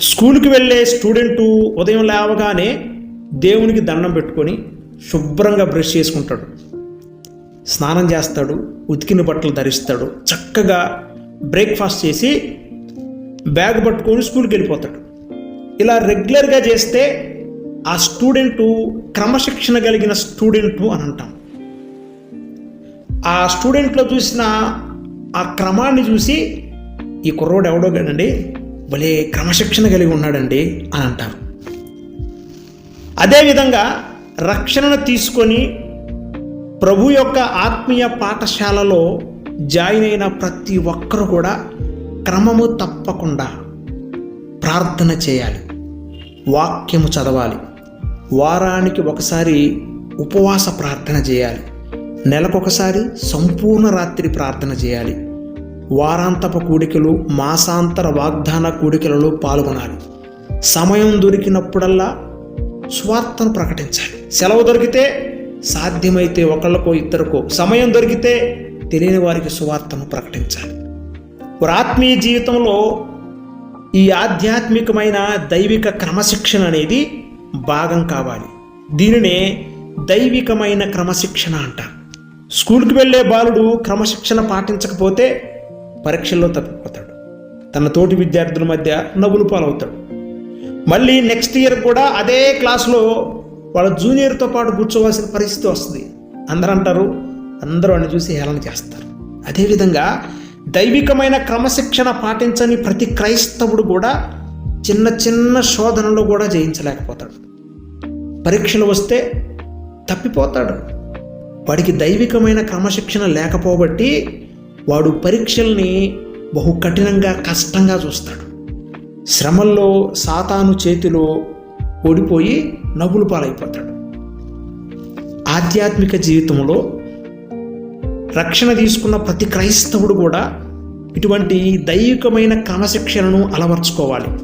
స్కూల్కి వెళ్ళే స్టూడెంటు ఉదయం లేవగానే దేవునికి దండం పెట్టుకొని శుభ్రంగా బ్రష్ చేసుకుంటాడు. స్నానం చేస్తాడు ఉతికిన బట్టలు ధరిస్తాడు చక్కగా బ్రేక్ఫాస్ట్ చేసి బ్యాగ్ పట్టుకొని స్కూల్కి వెళ్ళిపోతాడు. ఇలా రెగ్యులర్గా చేస్తే ఆ స్టూడెంటు క్రమశిక్షణ కలిగిన స్టూడెంటు అని అంటాం. ఆ స్టూడెంట్లో చూసిన ఆ క్రమాన్ని చూసి ఈ కుర్రోడు ఎవడో కానండి భలే క్రమశిక్షణ కలిగి ఉన్నాడండి అని అంటారు. అదేవిధంగా రక్షణను తీసుకొని ప్రభు యొక్క ఆత్మీయ పాఠశాలలో జాయిన్ అయిన ప్రతి ఒక్కరు కూడా క్రమము తప్పకుండా ప్రార్థన చేయాలి వాక్యము చదవాలి వారానికి ఒకసారి ఉపవాస ప్రార్థన చేయాలి నెలకొకసారి సంపూర్ణ రాత్రి ప్రార్థన చేయాలి వారాంతపు కూడికలు మాసాంతర వాగ్దాన కూడికలలో పాల్గొనాలి. సమయం దొరికినప్పుడల్లా స్వార్థను ప్రకటించాలి. సెలవు దొరికితే సాధ్యమైతే ఒకళ్ళకో ఇద్దరికో. సమయం దొరికితే తెలియని వారికి సువార్తను ప్రకటించాలి. వారి ఆత్మీయ జీవితంలో ఈ ఆధ్యాత్మికమైన దైవిక క్రమశిక్షణ అనేది భాగం కావాలి. దీనినే దైవికమైన క్రమశిక్షణ అంటారు. స్కూల్కి వెళ్ళే బాలుడు క్రమశిక్షణ పాటించకపోతే పరీక్షల్లో తప్పిపోతాడు తన తోటి విద్యార్థుల మధ్య నవ్వులు పాలవుతాడు. మళ్ళీ నెక్స్ట్ ఇయర్ కూడా అదే క్లాస్లో వాళ్ళ జూనియర్తో పాటు కూర్చోవలసిన పరిస్థితి వస్తుంది. అందరూ అంటారు అందరూ అని చూసి హేళన చేస్తారు. అదేవిధంగా దైవికమైన క్రమశిక్షణ పాటించని ప్రతి క్రైస్తవుడు కూడా చిన్న చిన్న శోధనలో కూడా జయించలేకపోతాడు. పరీక్షలు వస్తే తప్పిపోతాడు. వాడికి దైవికమైన క్రమశిక్షణ లేకపోబట్టి వాడు పరీక్షల్ని బహు కఠినంగా కష్టంగా చూస్తాడు. శ్రమల్లో సాతాను చేతిలో ఓడిపోయి నవ్వులు పాలైపోతాడు. ఆధ్యాత్మిక జీవితంలో రక్షణ తీసుకున్న ప్రతి క్రైస్తవుడు కూడా ఇటువంటి దైవికమైన క్రమశిక్షణను అలవర్చుకోవాలి.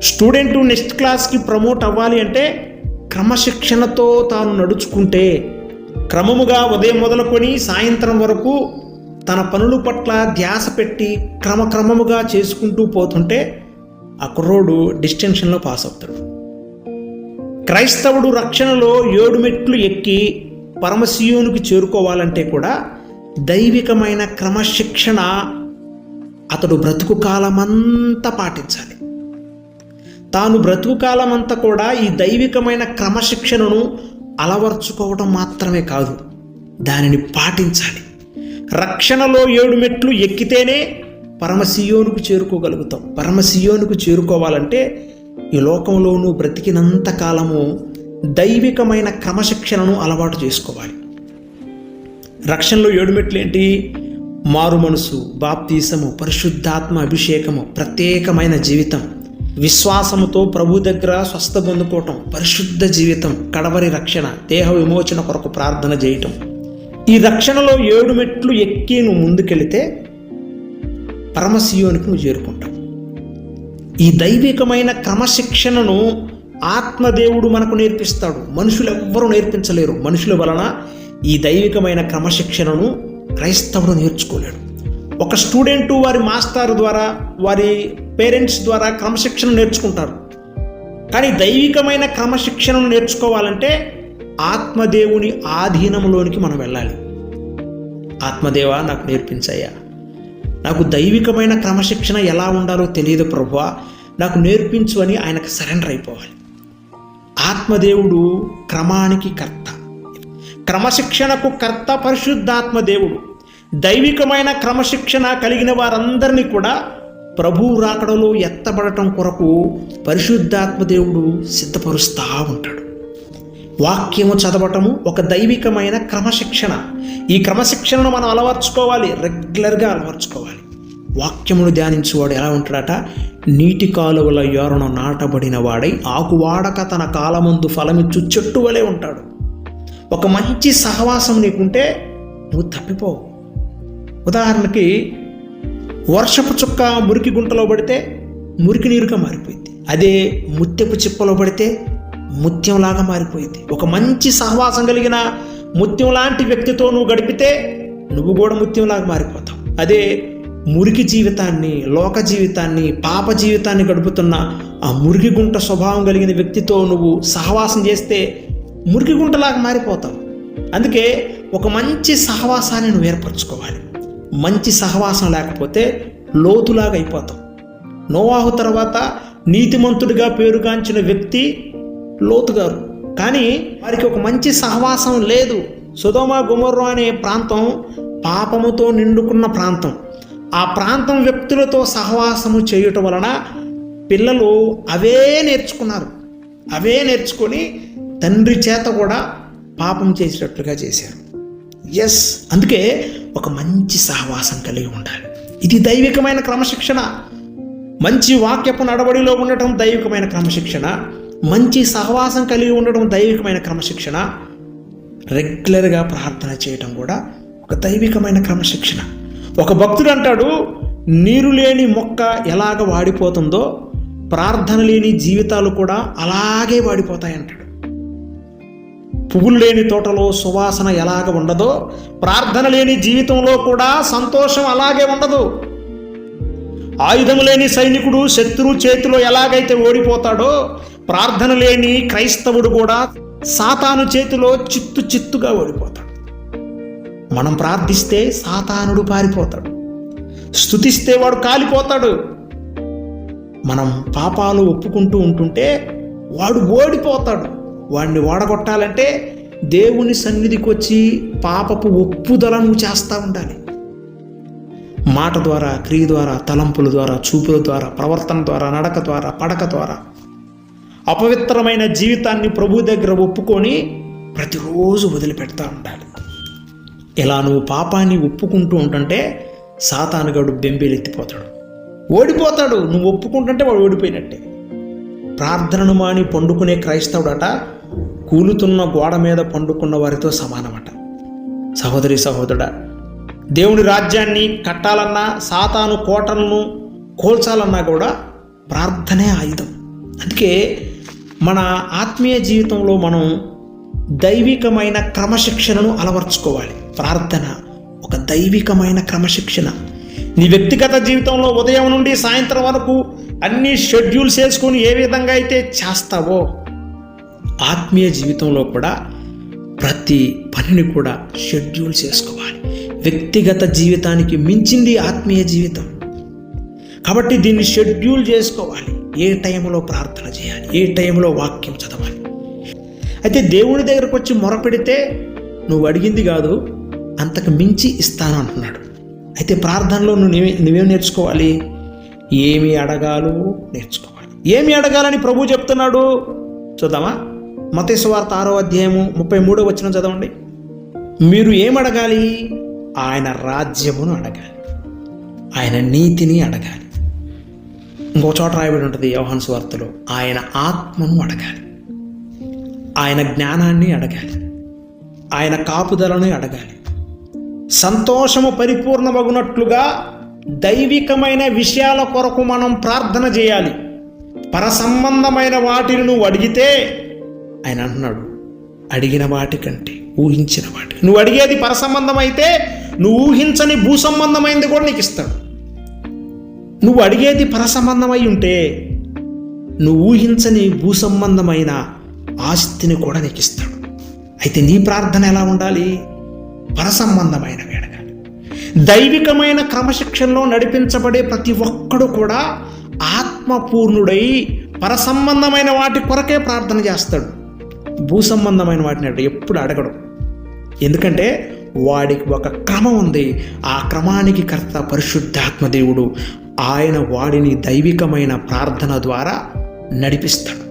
స్టూడెంట్ నెక్స్ట్ క్లాస్కి ప్రమోట్ అవ్వాలి అంటే క్రమశిక్షణతో తాను నడుచుకుంటే క్రమముగా ఉదయం మొదలుకొని సాయంత్రం వరకు తన పనుల పట్ల ధ్యాస పెట్టి క్రమక్రమముగా చేసుకుంటూ పోతుంటే ఆ కుర్రోడు డిస్టెన్షన్లో పాస్ అవుతాడు. క్రైస్తవుడు రక్షణలో ఏడు మెట్లు ఎక్కి పరమశివునికి చేరుకోవాలంటే కూడా దైవికమైన క్రమశిక్షణ అతడు బ్రతుకు కాలమంతా పాటించాలి. తాను బ్రతుకు కాలమంతా కూడా ఈ దైవికమైన క్రమశిక్షణను అలవర్చుకోవడం మాత్రమే కాదు దానిని పాటించాలి. రక్షణలో ఏడు మెట్లు ఎక్కితేనే పరమశియోనుకు చేరుకోగలుగుతాం. పరమశియోనుకు చేరుకోవాలంటే ఈ లోకంలోనూ బ్రతికినంత కాలము దైవికమైన క్రమశిక్షణను అలవాటు చేసుకోవాలి. రక్షణలో ఏడు మెట్లు ఏంటి? మారు మనసు బాప్తీసము పరిశుద్ధాత్మ అభిషేకము ప్రత్యేకమైన జీవితం విశ్వాసముతో ప్రభు దగ్గర స్వస్థ పొందుకోవటం పరిశుద్ధ జీవితం కడవరి రక్షణ దేహ విమోచన కొరకు ప్రార్థన చేయటం. ఈ రక్షణలో ఏడు మెట్లు ఎక్కి నువ్వు ముందుకెళితే పరమశియోనికి నువ్వు చేరుకుంటావు. ఈ దైవికమైన క్రమశిక్షణను ఆత్మదేవుడు మనకు నేర్పిస్తాడు. మనుషులు ఎవ్వరూ నేర్పించలేరు. మనుషుల వలన ఈ దైవికమైన క్రమశిక్షణను క్రైస్తవుడు నేర్చుకోలేడు. ఒక స్టూడెంటు వారి మాస్టర్ ద్వారా వారి పేరెంట్స్ ద్వారా క్రమశిక్షణ నేర్చుకుంటారు. కానీ దైవికమైన క్రమశిక్షణను నేర్చుకోవాలంటే ఆత్మదేవుని ఆధీనంలోనికి మనం వెళ్ళాలి. ఆత్మదేవ నాకు నేర్పించయ్యా. నాకు దైవికమైన క్రమశిక్షణ ఎలా ఉండాలో తెలియదు ప్రభువా. నాకు నేర్పించు అని ఆయనకు సరెండర్ అయిపోవాలి. ఆత్మదేవుడు క్రమానికి కర్త. క్రమశిక్షణకు కర్త పరిశుద్ధాత్మదేవుడు దైవికమైన క్రమశిక్షణ కలిగిన వారందరినీ కూడా ప్రభు రాకడలో ఎత్తబడటం కొరకు పరిశుద్ధాత్మదేవుడు సిద్ధపరుస్తూ ఉంటాడు. వాక్యము చదవటము ఒక దైవికమైన క్రమశిక్షణ. ఈ క్రమశిక్షణను మనం అలవర్చుకోవాలి రెగ్యులర్గా అలవర్చుకోవాలి. వాక్యమును ధ్యానించువాడు ఎలా ఉంటాడట? నీటి కాలువల యోరణ నాటబడిన వాడై ఆకువాడక తన కాలమందు ఫలమిచ్చు చెట్టు వలె ఉంటాడు. ఒక మంచి సహవాసం నీకుంటే నువ్వు తప్పిపోవు. ఉదాహరణకి వర్షపు చుక్క మురికి గుంటలో పడితే మురికి నీరుగా మారిపోయింది. అదే ముత్యపు చిప్పలో పడితే ముత్యంలాగా మారిపోయింది. ఒక మంచి సహవాసం కలిగిన ముత్యం లాంటి వ్యక్తితో నువ్వు గడిపితే నువ్వు కూడా ముత్యంలాగా మారిపోతావు. అదే మురికి జీవితాన్ని లోక జీవితాన్ని పాప జీవితాన్ని గడుపుతున్న ఆ మురికి గుంట స్వభావం కలిగిన వ్యక్తితో నువ్వు సహవాసం చేస్తే మురికి గుంటలాగా మారిపోతావు. అందుకే ఒక మంచి సహవాసాన్ని నువ్వు ఏర్పరచుకోవాలి. మంచి సహవాసం లేకపోతే లోతులాగా అయిపోతావు. నోవాహు తర్వాత నీతిమంతుడిగా పేరుగాంచిన వ్యక్తి లోతు గారు. కానీ వారికి ఒక మంచి సహవాసం లేదు. సుధోమ గుమర్రు అనే ప్రాంతం పాపముతో నిండుకున్న ప్రాంతం. ఆ ప్రాంతం వ్యక్తులతో సహవాసము చేయటం వలన పిల్లలు అవే నేర్చుకున్నారు. అవే నేర్చుకొని తండ్రి చేత కూడా పాపం చేసేటట్లుగా చేశారు. ఎస్ అందుకే ఒక మంచి సహవాసం కలిగి ఉండాలి. ఇది దైవికమైన క్రమశిక్షణ. మంచి వాక్యపు నడవడిలో ఉండటం దైవికమైన క్రమశిక్షణ. మంచి సహవాసం కలిగి ఉండడం దైవికమైన క్రమశిక్షణ. రెగ్యులర్గా ప్రార్థన చేయటం కూడా ఒక దైవికమైన క్రమశిక్షణ. ఒక భక్తుడు అంటాడు నీరు లేని మొక్క ఎలాగ వాడిపోతుందో ప్రార్థన లేని జీవితాలు కూడా అలాగే వాడిపోతాయి అంటాడు. పువ్వులు లేని తోటలో సువాసన ఎలాగ ఉండదో ప్రార్థన లేని జీవితంలో కూడా సంతోషం అలాగే ఉండదు. ఆయుధం లేని సైనికుడు శత్రువు చేతిలో ఎలాగైతే ఓడిపోతాడో ప్రార్థన లేని క్రైస్తవుడు కూడా సాతాను చేతిలో చిత్తు చిత్తుగా ఓడిపోతాడు. మనం ప్రార్థిస్తే సాతానుడు పారిపోతాడు. స్తుతిస్తే వాడు కాలిపోతాడు. మనం పాపాలు ఒప్పుకుంటూ ఉంటుంటే వాడు ఓడిపోతాడు. వాడిని ఓడగొట్టాలంటే దేవుని సన్నిధికి వచ్చి పాపపు ఒప్పుదల నువ్వు చేస్తూ ఉండాలి. మాట ద్వారా క్రియ ద్వారా తలంపుల ద్వారా చూపుల ద్వారా ప్రవర్తన ద్వారా నడక ద్వారా పడక ద్వారా అపవిత్రమైన జీవితాన్ని ప్రభు దగ్గర ఒప్పుకొని ప్రతిరోజు వదిలిపెడతా ఉండాలి ఇలా నువ్వు పాపాన్ని ఒప్పుకుంటూ ఉంటుంటే సాతానుగాడు బెంబేలెత్తిపోతాడు. ఓడిపోతాడు. నువ్వు ఒప్పుకుంటుంటే వాడు ఓడిపోయినట్టే. ప్రార్థనను మాని పండుకునే క్రైస్తవుడట కూలుతున్న గోడ మీద పండుకున్న వారితో సమానమట. సహోదరి సహోదరుడా దేవుని రాజ్యాన్ని కట్టాలన్నా సాతాను కోటలను కోల్చాలన్నా కూడా ప్రార్థనే ఆయుధం. అందుకే మన ఆత్మీయ జీవితంలో మనం దైవికమైన క్రమశిక్షణను అలవర్చుకోవాలి. ప్రార్థన ఒక దైవికమైన క్రమశిక్షణ. నీ వ్యక్తిగత జీవితంలో ఉదయం నుండి సాయంత్రం వరకు అన్ని షెడ్యూల్స్ వేసుకొని ఏ విధంగా అయితే చేస్తావో ఆత్మీయ జీవితంలో కూడా ప్రతి పనిని కూడా షెడ్యూల్ చేసుకోవాలి వ్యక్తిగత జీవితానికి మించింది ఆత్మీయ జీవితం. కాబట్టి దీన్ని షెడ్యూల్ చేసుకోవాలి. ఏ టైంలో ప్రార్థన చేయాలి? ఏ టైంలో వాక్యం చదవాలి? అయితే దేవుని దగ్గరకు వచ్చి మొరపెడితే నువ్వు అడిగింది కాదు అంతకు మించి ఇస్తాను అంటున్నాడు. అయితే ప్రార్థనలో నువ్వు నువ్వే నువ్వేం నేర్చుకోవాలి? ఏమి అడగాలో నేర్చుకోవాలి. ఏమి అడగాలని ప్రభు చెప్తున్నాడు? చూద్దామా? మతేశ్వార్త ఆరో అధ్యాయము ముప్పై మూడో వచ్చిన చదవండి. మీరు ఏం అడగాలి? ఆయన రాజ్యమును అడగాలి. ఆయన నీతిని అడగాలి. ఇంకో చోట రాయబడి ఉంటుంది యోహాన్స్ వార్తలో ఆయన ఆత్మను అడగాలి. ఆయన జ్ఞానాన్ని అడగాలి. ఆయన కాపుదలను అడగాలి. సంతోషము పరిపూర్ణమగునట్లుగా దైవికమైన విషయాల కొరకు మనం ప్రార్థన చేయాలి. పరసంబంధమైన వాటిని నువ్వు అడిగితే ఆయన అంటున్నాడు అడిగిన వాటి కంటే ఊహించిన వాటి నువ్వు అడిగేది పరసంబంధం అయితే నువ్వు ఊహించని భూసంబంధమైంది కూడా నీకు ఇస్తాడు. నువ్వు అడిగేది పరసంబంధమై ఉంటే నువ్వు ఊహించని భూసంబంధమైన ఆస్తిని కూడా నీకు ఇస్తాడు. అయితే నీ ప్రార్థన ఎలా ఉండాలి? పరసంబంధమైనవి అడగాలి దైవికమైన క్రమశిక్షణలో నడిపించబడే ప్రతి ఒక్కడు కూడా ఆత్మపూర్ణుడై పరసంబంధమైన వాటి కొరకే ప్రార్థన చేస్తాడు. భూసంబంధమైన వాటిని అడగడు ఎప్పుడు అడగడు. ఎందుకంటే వాడికి ఒక క్రమం ఉంది. ఆ క్రమానికి కర్త పరిశుద్ధాత్మ దేవుడు ఆయన వాడిని దైవికమైన ప్రార్థన ద్వారా నడిపిస్తాడు.